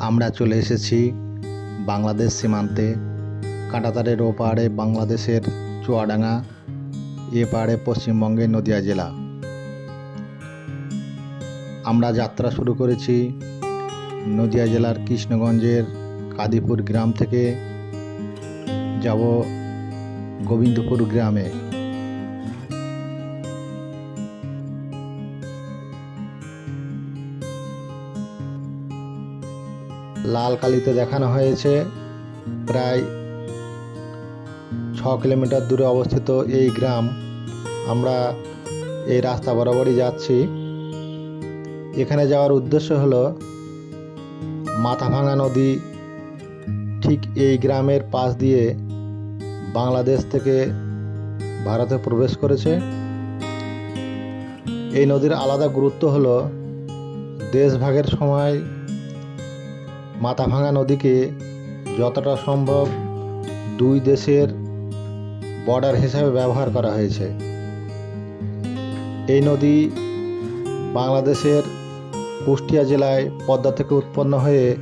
আমরা চলে এসেছি বাংলাদেশ সীমান্তে। কাঁটাতারের ও পাহাড়ে বাংলাদেশের চুয়াডাঙ্গা, এ পাহাড়ে পশ্চিমবঙ্গের নদিয়া জেলা। আমরা যাত্রা শুরু করেছি নদিয়া জেলার কৃষ্ণগঞ্জের কাদিপুর গ্রাম থেকে। যাব গোবিন্দপুর গ্রামে। লাল কালিতে দেখানো হয়েছে। প্রায় ছ কিলোমিটার দূরে অবস্থিত এই গ্রাম। আমরা এই রাস্তা বরাবরই যাচ্ছি। এখানে যাওয়ার উদ্দেশ্য হলো, মাথাভাঙা নদী ঠিক এই গ্রামের পাশ দিয়ে বাংলাদেশ থেকে ভারতে প্রবেশ করেছে। এই নদীর আলাদা গুরুত্ব হলো, দেশভাগের সময় মাথাভাঙা নদীকে যতটা সম্ভব দুই দেশের বর্ডার হিসাবে ব্যবহার করা হয়েছে। এই নদী বাংলাদেশের কুষ্টিয়া জেলায় পদ্মা থেকে উৎপন্ন হয়ে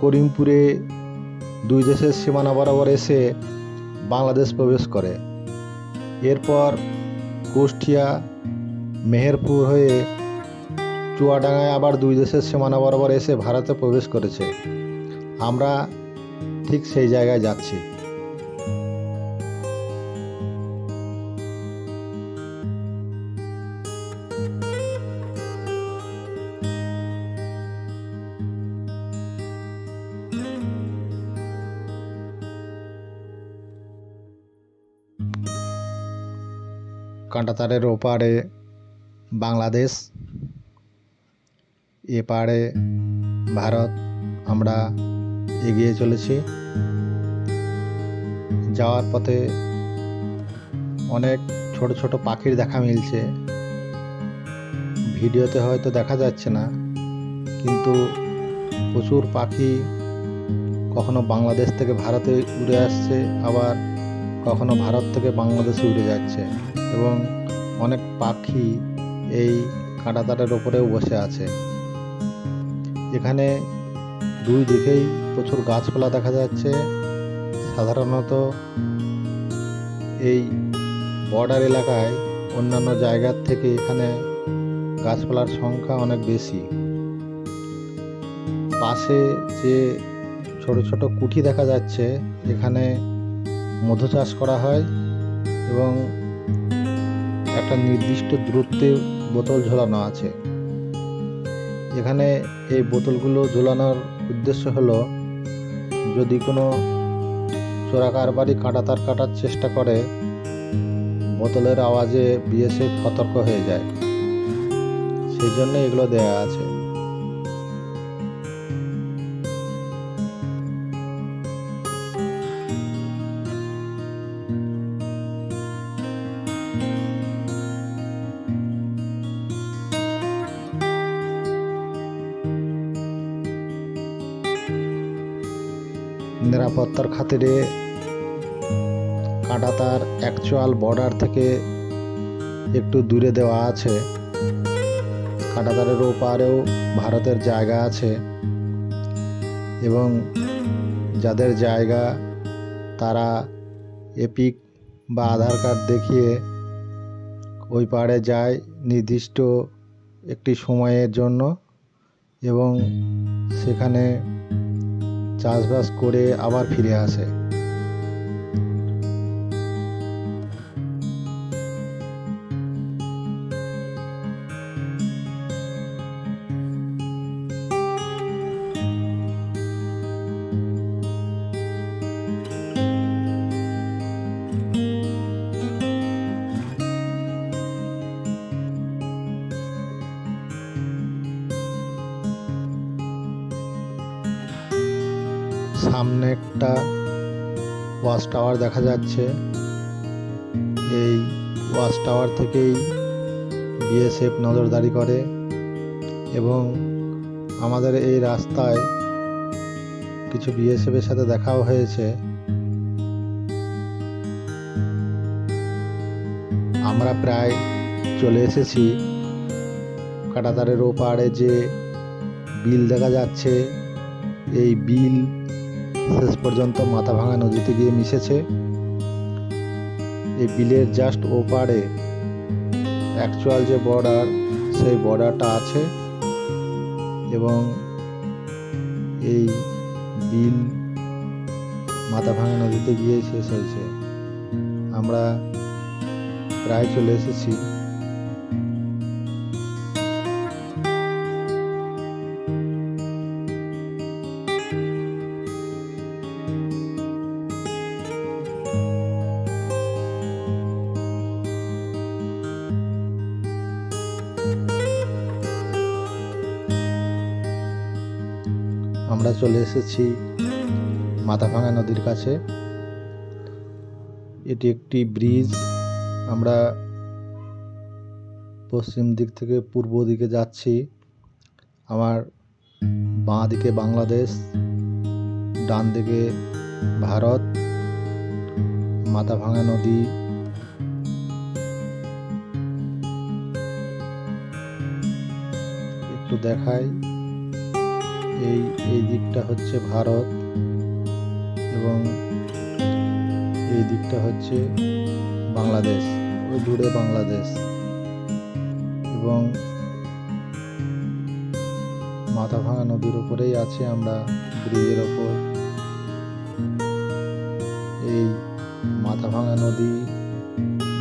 করিমপুরে দুই দেশের সীমানা বরাবর এসে বাংলাদেশ প্রবেশ করে। এরপর কুষ্টিয়া, মেহেরপুর হয়ে চুয়াডাঙ্গায় আবার দুই দেশের সীমানা বরাবর এসে ভারতে প্রবেশ করেছে। আমরা ঠিক সেই জায়গায় যাচ্ছি। কাঁটাতারের ওপারে বাংলাদেশ এ পাড়ে ভারত, আমরা এগিয়ে চলেছি। যাওয়ার পথে অনেক ছোট ছোট পাখির দেখা মিলছে। ভিডিওতে হয়তো দেখা যাচ্ছে না, কিন্তু প্রচুর পাখি কখনো বাংলাদেশ থেকে ভারতে উড়ে আসছে, আবার কখনো ভারত থেকে বাংলাদেশে উড়ে যাচ্ছে এবং অনেক পাখি এই কাঁটাতারের ওপরেও বসে আছে। এখানে দুই দিকেই প্রচুর গাছপালা দেখা যাচ্ছে। সাধারণত এই বর্ডার এলাকায় অন্যান্য জায়গার থেকে এখানে গাছপালার সংখ্যা অনেক বেশি। পাশে যে ছোট ছোট কুঠি দেখা যাচ্ছে, এখানে মধু চাষ করা হয় এবং একটা নির্দিষ্ট দূরত্বে বোতল ঝোলানো আছে। এখানে এই বোতলগুলো ঝোলানোর উদ্দেশ্য হলো, যদি কোনো চোরাকারবারি কাঁটাতার কাটার চেষ্টা করে, বোতলের আওয়াজে বিএসএফ সতর্ক হয়ে যায়। সেই জন্য এগুলো দেয়া আছে। নিরাপত্তার খাতিরে কাঁটাতার অ্যাকচুয়াল বর্ডার থেকে একটু দূরে দেওয়া আছে। কাঁটাতারের ওপারেও ভারতের জায়গা আছে এবং যাদের জায়গা তারা এপিক বা আধার কার্ড দেখিয়ে ওই পাড়ে যায় নির্দিষ্ট একটি সময়ের জন্য এবং সেখানে চাষবাস করে আবার ফিরে আসে। সামনে একটা ওয়াচ টাওয়ার দেখা যাচ্ছে। এই ওয়াচ টাওয়ার থেকেই বিএসএফ নজরদারি করে এবং আমাদের এই রাস্তায় কিছু বিএসএফের সাথে দেখাও হয়েছে। আমরা প্রায় চলে এসেছি কাটাতারের ওপারে যে বিল দেখা যাচ্ছে। এই বিল শেষ পর্যন্ত মাথা ভাঙা নদীতে গিয়ে মিশেছে। এই বিলের জাস্ট ওপারে অ্যাকচুয়াল যে বর্ডার সেই বর্ডারটা আছে এবং এই বিল মাথাভাঙা নদীতে গিয়ে শেষ হয়েছে। আমরা প্রায় চলে এসেছি। আমরা চলে এসেছি মাথাভাঙা নদীর কাছে। এটি একটি ব্রিজ। আমরা পশ্চিম দিক থেকে পূর্ব দিকে যাচ্ছি। আমার বাঁ দিকে বাংলাদেশ, ডান দিকে ভারত। মাথাভাঙা নদী। একটু দেখাই। এই এই দিকটা হচ্ছে ভারত এবং এই দিকটা হচ্ছে বাংলাদেশ, ওই দূরে বাংলাদেশ এবং মাথাভাঙা নদীর উপরেই আছে আমরা, ব্রিজের ওপর। এই মাথাভাঙা নদী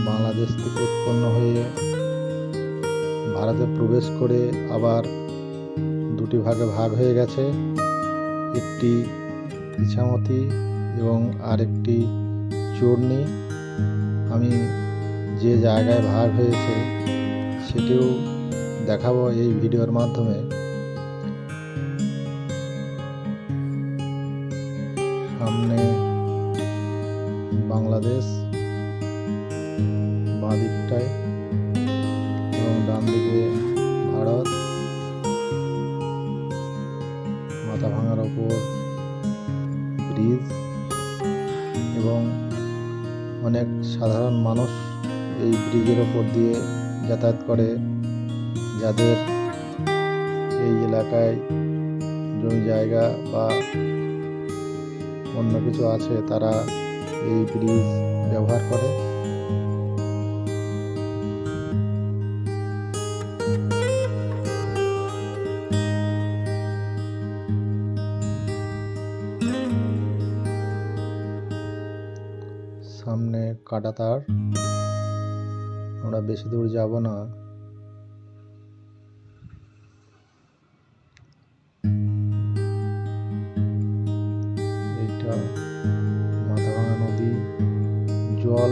বাংলাদেশ থেকে উৎপন্ন হয়ে ভারতে প্রবেশ করে আবার দুটি ভাগে ভাগ হয়ে গেছে। একটি ইছামতি এবং আরেকটি চূর্ণি। আমি যে জায়গায় ভাগ হয়েছে, সেটিও দেখাবো এই ভিডিওর মাধ্যমে। সামনে বাংলাদেশ, বাঁ দিকটায় এবং ডান দিকে ভারত। ওপর ব্রিজ এবং অনেক সাধারণ মানুষ এই ব্রিজের ওপর দিয়ে যাতায়াত করে, যাদের এই এলাকায় জমি জায়গা বা অন্য কিছু আছে, তারা এই ব্রিজ ব্যবহার করে। সামনে কাটা তার। আমরা বেশি দূর যাব না। এইটা মাথাভাঙা নদী। জল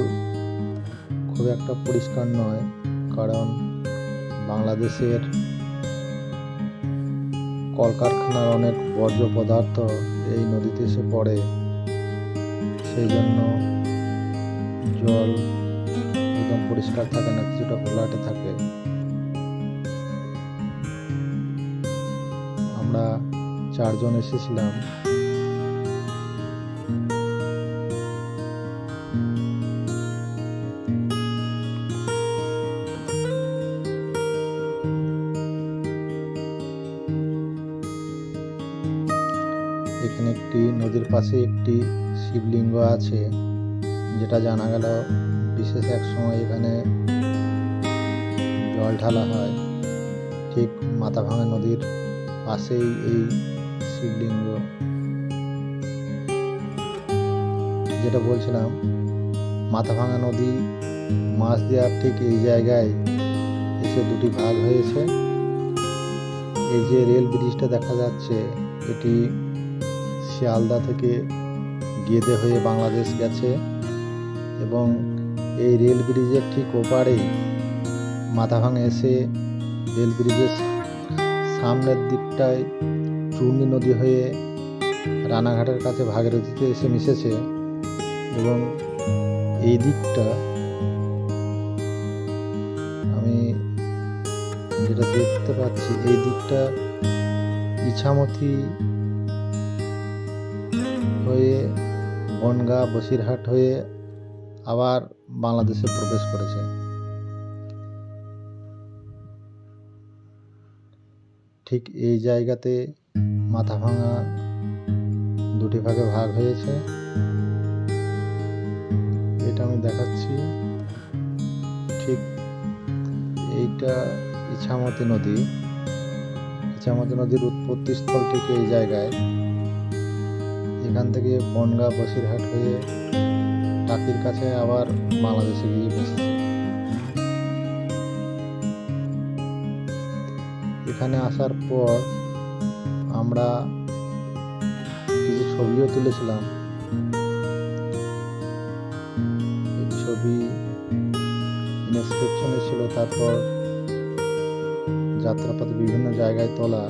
খুব একটা পরিষ্কার নয়, কারণ বাংলাদেশের কলকারখানার অনেক বর্জ্য পদার্থ এই নদীতে এসে পড়ে। সেই জন্য জল একদম পরিষ্কার থাকে না, কিছুটা ঘোলাটে থাকে। আমরা চারজন এসেছিলাম। এখানে একটি নদীর পাশে একটি শিবলিঙ্গ আছে। যেটা জানা গেল, বিশেষ এক সময় এখানে জল ঢালা হয়, ঠিক মাথাভাঙা নদীর পাশেই এই শিবলিঙ্গ। যেটা বলছিলাম, মাথাভাঙা নদী, মাছ দেওয়ার ঠিক এই জায়গায় এসে দুটি ভাগ হয়েছে। এই যে রেল ব্রিজটা দেখা যাচ্ছে, এটি শিয়ালদা থেকে গেদে হয়ে বাংলাদেশ গেছে। এবং এই রেল ব্রিজের ঠিক ওপারেই মাথাভাঙা এসে রেল ব্রিজের সামনের দিকটায় চূর্ণি নদী হয়ে রানাঘাটের কাছে ভাগীরথীতে এসে মিশেছে এবং এই দিকটা আমি যেটা দেখতে পাচ্ছি, এই দিকটা ইছামতি হয়ে বনগা, বসিরহাট হয়ে আবার বাংলাদেশে প্রবেশ করেছে। ঠিক এই জায়গাতে মাথাভাঙা দুটি ভাগে ভাগ হয়েছে। এটা আমি দেখাচ্ছি। ঠিক এইটা ইছামতি নদী। ইছামতি নদীর উৎপত্তি স্থল ঠিক এই জায়গায়। এখান থেকে বনগা, বসিরহাট হয়ে টাকির কাছে আবার বাংলাদেশে গিয়ে মিশেছে এখানে আসার পর আমরা কিছু ছবিও তুলেছিলাম। ছবি ইনস্ক্রিপশনে ছিল, তারপর যাত্রাপথে বিভিন্ন জায়গায় তোলা।